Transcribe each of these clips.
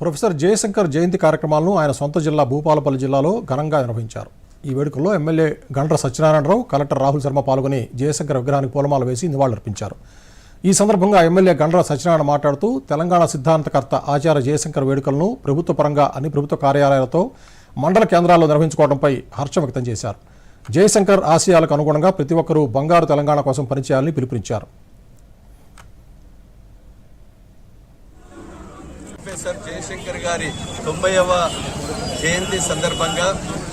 Professor Jayashankar జయంతి కార్యక్రమాలను ఆయన సొంత జిల్లా భూపాలపల్లి జిల్లాలో ఘనంగా నిర్వహించారు. ఈ వేడుకల్లో ఎమ్మెల్యే గండ్ర సత్యనారాయణరావు కలెక్టర్ రాహుల్ శర్మ పాల్గొని జయశంకర్ విగ్రహానికి పూలమాల వేసి నివాళులర్పించారు. ఈ సందర్భంగా ఎమ్మెల్యే గండ్ర సత్యనారాయణ మాట్లాడుతూ తెలంగాణ సిద్ధాంతకర్త ఆచార్య జయశంకర్ వేడుకలను ప్రభుత్వ పరంగా అన్ని ప్రభుత్వ కార్యాలయాలతో మండల కేంద్రాల్లో నిర్వహించుకోవడంపై హర్షం వ్యక్తం చేశారు. జయశంకర్ ఆశయాలకు అనుగుణంగా ప్రతి ఒక్కరూ బంగారు తెలంగాణ కోసం పనిచేయాలని పిలుపునిచ్చారు. ప్రొఫెసర్ జయశంకర్ గారి తొంభైవ జయంతి సందర్భంగా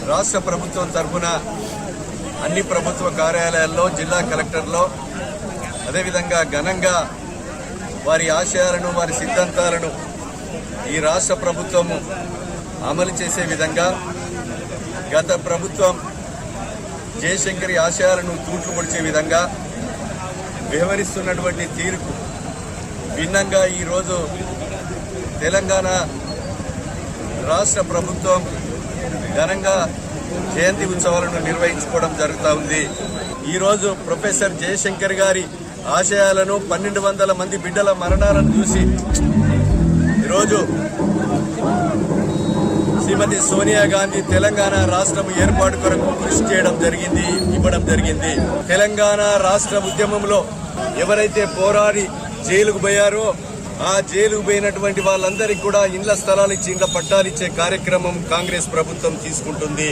రాష్ట్ర ప్రభుత్వం తరఫున అన్ని ప్రభుత్వ కార్యాలయాల్లో జిల్లా కలెక్టర్లో అదేవిధంగా ఘనంగా వారి ఆశయాలను వారి సిద్ధాంతాలను ఈ రాష్ట్ర ప్రభుత్వము అమలు చేసే విధంగా గత ప్రభుత్వం జయశంకరి ఆశయాలను తూట్లు పొడిచే విధంగా వ్యవహరిస్తున్నటువంటి తీరుకు భిన్నంగా ఈరోజు తెలంగాణ రాష్ట్ర ప్రభుత్వం ఘనంగా జయంతి ఉత్సవాలను నిర్వహించుకోవడం జరుగుతూ ఉంది. ఈరోజు ప్రొఫెసర్ జయశంకర్ గారి ఆశయాలను పన్నెండు వందల మంది బిడ్డల మరణాలను చూసి ఈరోజు శ్రీమతి సోనియా గాంధీ తెలంగాణ రాష్ట్రం ఏర్పాటు కొరకు కృషి చేయడం జరిగింది ఇవ్వడం జరిగింది. తెలంగాణ రాష్ట్ర ఉద్యమంలో ఎవరైతే పోరాడి జైలుకు పోయారో ఆ జైలు పోయినటువంటి వాళ్ళందరికీ కూడా ఇండ్ల స్థలాలు ఇచ్చి ఇండ్ల పట్టాలు ఇచ్చే కార్యక్రమం కాంగ్రెస్ ప్రభుత్వం తీసుకుంటుంది.